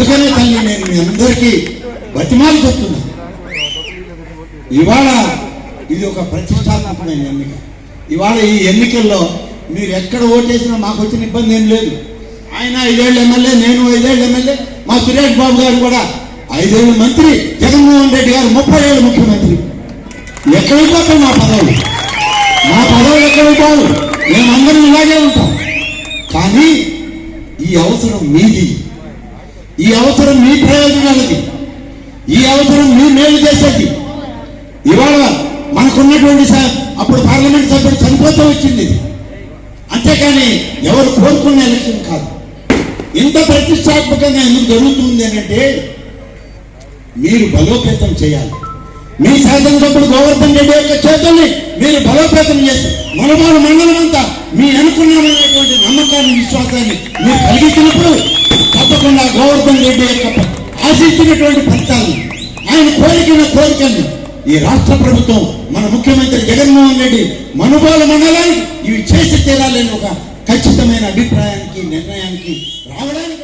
అందుకనే తల్లి నేను మీ అందరికీ బతిమాలు చెప్తున్నా ఇవాళ ఇది ఒక ప్రతిష్టాత్మకమైన ఎన్నిక. ఇవాళ ఈ ఎన్నికల్లో మీరు ఎక్కడ ఓటేసినా మాకు వచ్చిన ఇబ్బంది ఏం లేదు. ఆయన ఐదేళ్ళు ఎమ్మెల్యే నేను ఐదేళ్ళు ఎమ్మెల్యే మా సురేష్ బాబు గారు కూడా ఐదేళ్ళు మంత్రి జగన్మోహన్ రెడ్డి గారు ముప్పై ఏళ్ళు ముఖ్యమంత్రి. ఎక్కడికి పోతాం మా పదవులు? మా పదవులు ఎక్కడికి పోవు మేమందరం ఇలాగే ఉంటాం. కానీ ఈ అవసరం మీది. ఈ అవసరం మీ ప్రయోజనాలకి ఈ అవసరం మీ మేలు చేసేది ఇవాళ మనకున్నటువంటి అప్పుడు పార్లమెంట్ సభ్యుడు చనిపోతూ వచ్చింది. అంతేకాని ఎవరు కోరుకున్న ఎలక్షన్ కాదు. ఇంత ప్రతిష్టాత్మకంగా ఎందుకు జరుగుతుంది అంటే మీరు బలోపేతం చేయాలి. మీ శాసనసభ్యుడు గోవర్ధన్ రెడ్డి యొక్క చేతుల్ని మీరు బలోపేతం చేస్తారు మనమాన మండలం అంతా మీ అనుకున్నామనేటువంటి నమ్మకాన్ని విశ్వాసాన్ని మీరు కలిగించినప్పుడు తప్పకుండా గోవర్ధన్ రెడ్డి యొక్క ఆశించినటువంటి ఫలితాలను ఆయన కోరికైన కోరికల్ని ఈ రాష్ట్ర ప్రభుత్వం మన ముఖ్యమంత్రి జగన్మోహన్ రెడ్డి మనుగోలు మండలానికి ఇవి చేసి తీరాలని ఒక ఖచ్చితమైన అభిప్రాయానికి నిర్ణయానికి రావడానికి